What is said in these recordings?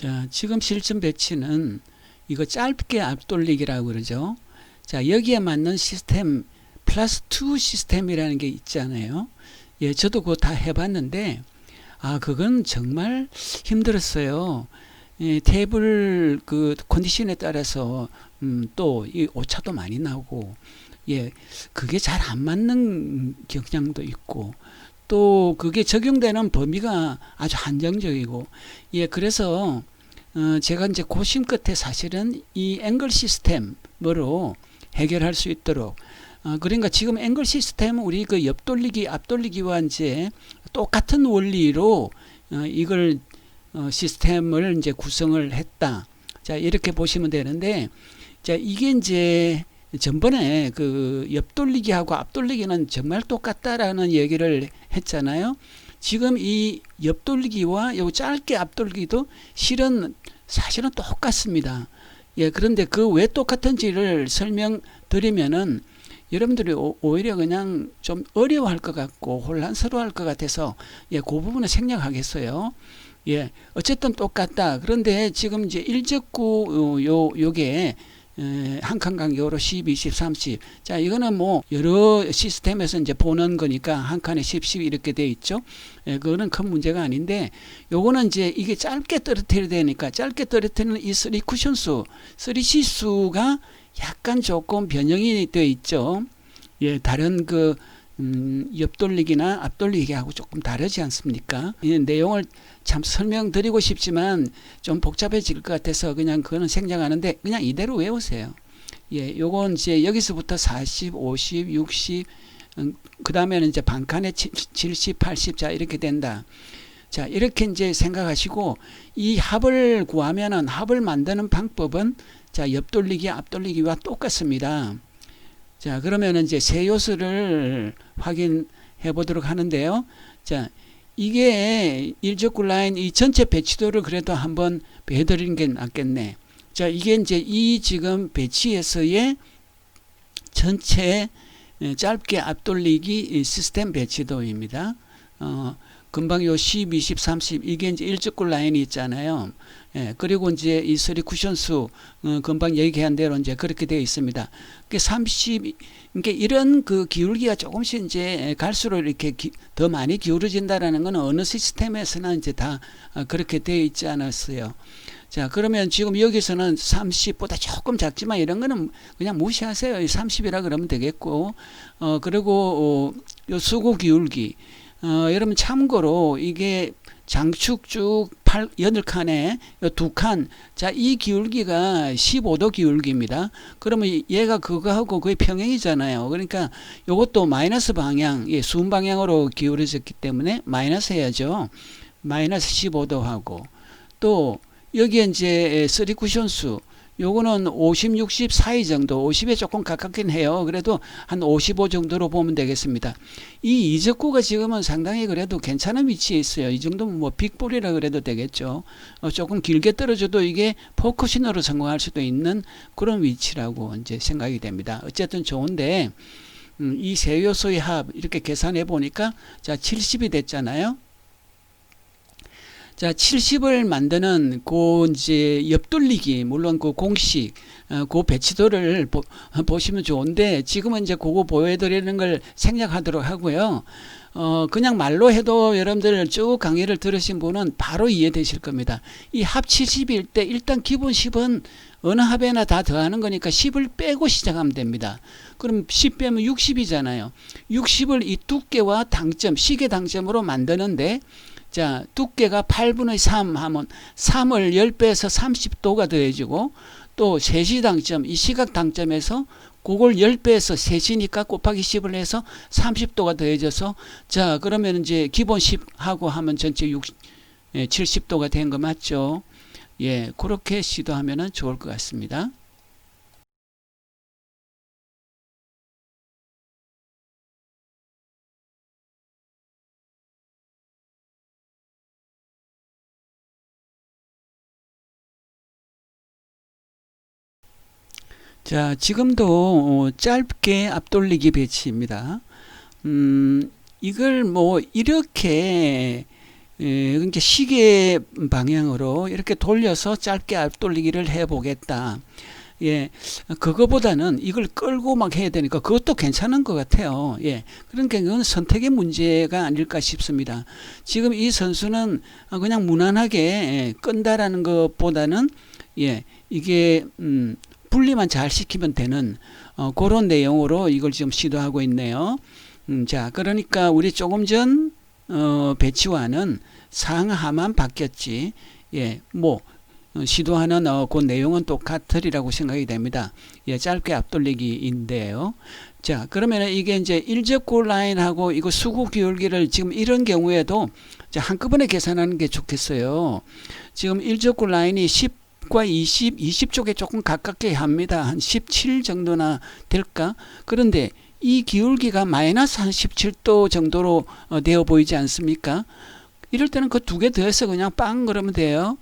자, 지금 실전 배치는 이거 짧게 앞돌리기라고 그러죠. 자, 여기에 맞는 시스템 플러스 2 시스템이라는 게 있잖아요. 예, 저도 그거 다 해봤는데, 아, 그건 정말 힘들었어요. 예, 테이블 그 컨디션에 따라서 음, 또 이 오차도 많이 나고, 예, 그게 잘 안 맞는 경향도 있고, 또 그게 적용되는 범위가 아주 한정적이고, 예, 그래서 어, 제가 이제 고심 끝에 사실은 이 앵글 시스템으로 해결할 수 있도록 어, 그러니까 지금 앵글 시스템은 우리 그 옆돌리기 앞돌리기와 이제 똑같은 원리로 어, 이걸 어, 시스템을 이제 구성을 했다. 자 이렇게 보시면 되는데 자 이게 이제 전번에 그 옆돌리기하고 앞돌리기는 정말 똑같다라는 얘기를 했잖아요. 지금 이 옆돌리기와 요 짧게 앞돌리기도 실은 사실은 똑같습니다. 예, 그런데 그 왜 똑같은지를 설명드리면은 여러분들이 오, 오히려 그냥 좀 어려워할 것 같고 혼란스러워할 것 같아서 예, 그 부분은 생략하겠어요. 예, 어쨌든 똑같다. 그런데 지금 이제 일적구 어, 요 요게 한 칸 간격으로 10, 20, 30. 자, 이거는 뭐 여러 시스템에서 이제 보는 거니까 한 칸에 10, 10 이렇게 돼 있죠. 예, 그거는 큰 문제가 아닌데 요거는 이제 이게 짧게 떨어뜨려야 되니까 짧게 떨어뜨리는 이 쓰리 쿠션 수, 쓰리 시수가 약간 조금 변형이 되어 있죠. 예, 다른 그 음, 옆돌리기나 앞돌리기하고 조금 다르지 않습니까? 이 내용을 참 설명드리고 싶지만 좀 복잡해질 것 같아서 그냥 그거는 생략하는데 그냥 이대로 외우세요. 예, 요건 이제 여기서부터 40, 50, 60, 음, 그 다음에는 이제 반칸에 70, 80, 자, 이렇게 된다. 자, 이렇게 이제 생각하시고 이 합을 구하면은 합을 만드는 방법은 자, 옆돌리기, 앞돌리기와 똑같습니다. 자, 그러면 이제 세 요소를 확인해 보도록 하는데요. 자, 이게 일적구 라인 이 전체 배치도를 그래도 한번 해 드리는 게 낫겠네. 자, 이게 이제 이 지금 배치에서의 전체 짧게 앞돌리기 시스템 배치도입니다. 어, 금방 요 10, 20, 30 이게 이제 일적구 라인이 있잖아요. 예, 그리고 이제 이 서리 쿠션 수 어, 금방 얘기한 대로 이제 그렇게 되어 있습니다. 그 30, 그러니까 이런 그 기울기가 조금씩 이제 갈수록 이렇게 기, 더 많이 기울어진다라는 건 어느 시스템에서나 이제 다 어, 그렇게 되어 있지 않았어요. 자, 그러면 지금 여기서는 30보다 조금 작지만 이런 거는 그냥 무시하세요. 30이라 그러면 되겠고, 어, 그리고, 어, 요 수구 기울기. 어, 여러분 참고로 이게 장축 쭉 8, 8칸에 두 칸. 자, 이 기울기가 15도 기울기입니다. 그러면 얘가 그거하고 거의 평행이잖아요. 그러니까 요것도 마이너스 방향, 예, 순 방향으로 기울어졌기 때문에 마이너스 해야죠. 마이너스 15도 하고. 또 여기에 이제 쓰리 쿠션 수 요거는 50, 60 사이 정도, 50에 조금 가깝긴 해요. 그래도 한 55 정도로 보면 되겠습니다. 이 이적구가 지금은 상당히 그래도 괜찮은 위치에 있어요. 이 정도면 뭐 빅볼이라 그래도 되겠죠. 어, 조금 길게 떨어져도 이게 포커싱으로 성공할 수도 있는 그런 위치라고 이제 생각이 됩니다. 어쨌든 좋은데, 음, 이세 요소의 합 이렇게 계산해 보니까 자 70이 됐잖아요. 자, 70을 만드는 그 이제 옆돌리기 물론 그 공식 어, 그 배치도를 보, 보시면 좋은데 지금은 이제 그거 보여드리는 걸 생략하도록 하고요. 어, 그냥 말로 해도 여러분들 쭉 강의를 들으신 분은 바로 이해되실 겁니다. 이 합 70일 때 일단 기본 10은 어느 합에나 다 더하는 거니까 10을 빼고 시작하면 됩니다. 그럼 10 빼면 60이잖아요. 60을 이 두께와 당점, 시계 당점으로 만드는데 자, 두께가 8분의 3 하면 3을 10배에서 30도가 더해지고 또 세시당점, 이 시각 당점에서 그걸 10배에서 세시니까 곱하기 10을 해서 30도가 더해져서 자, 그러면 이제 기본 10 하고 하면 전체 60, 예, 70도가 된 거 맞죠? 예, 그렇게 시도하면 좋을 것 같습니다. 자, 지금도 어, 짧게 앞돌리기 배치입니다. 음, 이걸 뭐 이렇게 예, 시계 방향으로 이렇게 돌려서 짧게 앞돌리기를 해보겠다. 예, 그거보다는 이걸 끌고 막 해야 되니까 그것도 괜찮은 것 같아요. 예, 그러니까 그건 선택의 문제가 아닐까 싶습니다. 지금 이 선수는 그냥 무난하게 예, 끈다라는 것보다는 예, 이게 음, 분리만 잘 시키면 되는 어, 그런 내용으로 이걸 지금 시도하고 있네요. 음, 자, 그러니까 우리 조금 전 어, 배치와는 상하만 바뀌었지. 예, 뭐 어, 시도하는 어, 그 내용은 똑같으리라고 생각이 됩니다. 예, 짧게 앞돌리기인데요. 자, 그러면 이게 이제 일적구 라인하고 이거 수구 기울기를 지금 이런 경우에도 자, 한꺼번에 계산하는 게 좋겠어요. 지금 일적구 라인이 10 과 20, 20쪽에 조금 가깝게 합니다. 한 17 정도나 될까? 그런데 이 기울기가 마이너스 한 17도 정도로 어, 되어 보이지 않습니까? 이럴 때는 그 두 개 더해서 그냥 빵 그러면 돼요.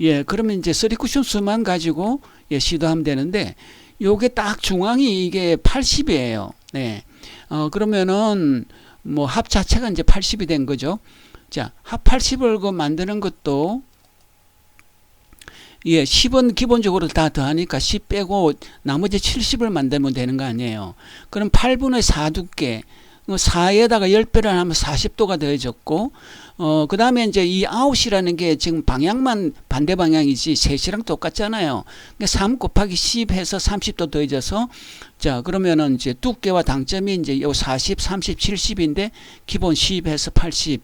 예, 그러면 이제 쓰리 쿠션 수만 가지고 예, 시도하면 되는데 요게 딱 중앙이 이게 80이에요. 네. 어, 그러면은 뭐 합 자체가 이제 80이 된 거죠. 자, 합 80을 그 만드는 것도 예, 10은 기본적으로 다 더하니까 10 빼고 나머지 70을 만들면 되는 거 아니에요. 그럼 8분의 4 두께 4에다가 10배를 하면 40도가 더해졌고 어, 그 다음에 이제 이 아웃이라는 게 지금 방향만 반대 방향이지 셋이랑 똑같잖아요. 그러니까 3 곱하기 10 해서 30도 더해져서 자, 그러면은 이제 두께와 당점이 이제 요 40, 30, 70인데 기본 10 해서 80.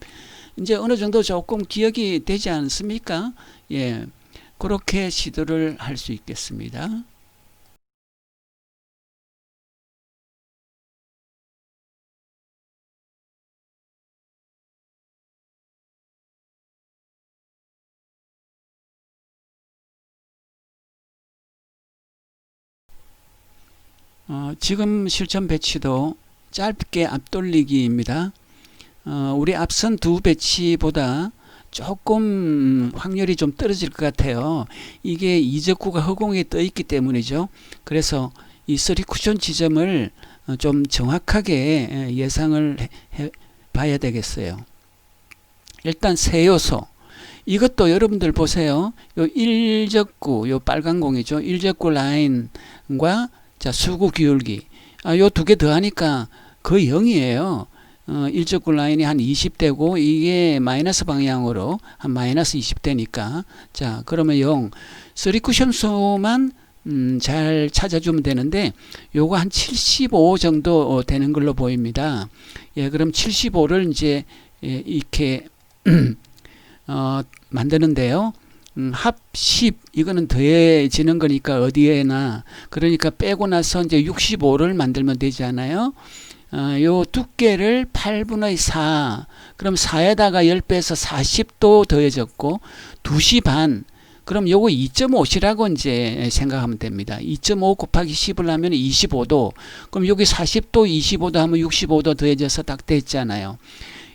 이제 어느 정도 조금 기억이 되지 않습니까? 예. 그렇게 시도를 할 수 있겠습니다. 어, 지금 실전 배치도 짧게 앞돌리기입니다. 어, 우리 앞선 두 배치보다 조금 확률이 좀 떨어질 것 같아요. 이게 이적구가 허공에 떠 있기 때문이죠. 그래서 이 쓰리 쿠션 지점을 어, 좀 정확하게 예상을 해 봐야 되겠어요. 일단 세 요소. 이것도 여러분들 보세요. 요 일적구, 요 빨간 공이죠. 일적구 라인과 자, 수구 기울기. 아, 요 두 개 더하니까 거의 0이에요. 어, 일적구 라인이 한 20대고 이게 마이너스 방향으로 한 마이너스 20대니까 자 그러면 0 3 쿠션 수만 음, 잘 찾아주면 되는데 요거 한 75 정도 어, 되는 걸로 보입니다. 예, 그럼 75를 이제 예, 이렇게 어, 만드는데요. 음, 합10 이거는 더해지는 거니까 어디에나 그러니까 빼고 나서 이제 65를 만들면 되지 않아요? 어, 요 두께를 8분의 4 그럼 4에다가 10배에서 40도 더해졌고 2시 반 그럼 요거 2.5시라고 이제 생각하면 됩니다. 2.5 곱하기 10을 하면 25도 그럼 여기 40도 25도 하면 65도 더해져서 딱 됐잖아요.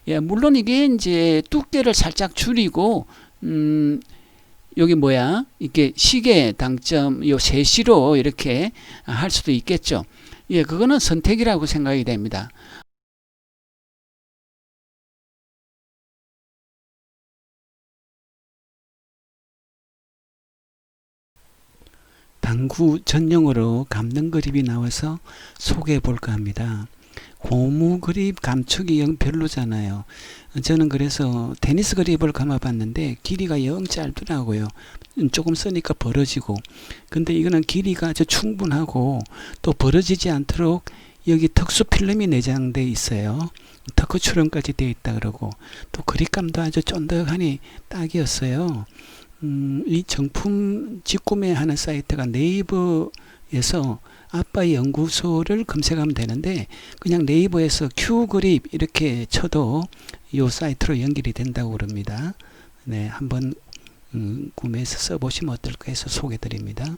예, 물론 이게 이제 두께를 살짝 줄이고 음 여기 뭐야? 이게 시계 당점 요 세시로 이렇게 할 수도 있겠죠. 예, 그거는 선택이라고 생각이 됩니다. 당구 전용으로 감는 그립이 나와서 소개해 볼까 합니다. 고무 그립 감촉이 영 별로잖아요. 저는 그래서 테니스 그립을 감아봤는데 길이가 영 짧더라고요. 조금 쓰니까 벌어지고. 근데 이거는 길이가 아주 충분하고 또 벌어지지 않도록 여기 특수 필름이 내장돼 있어요. 터크출형까지 되어 있다 그러고 또 그립감도 아주 쫀득하니 딱이었어요. 음, 이 정품 직구매하는 사이트가 네이버에서 아빠 연구소를 검색하면 되는데 그냥 네이버에서 큐 그립 이렇게 쳐도 이 사이트로 연결이 된다고 그럽니다. 네, 한번 음, 구매해서 써보시면 어떨까 해서 소개 드립니다.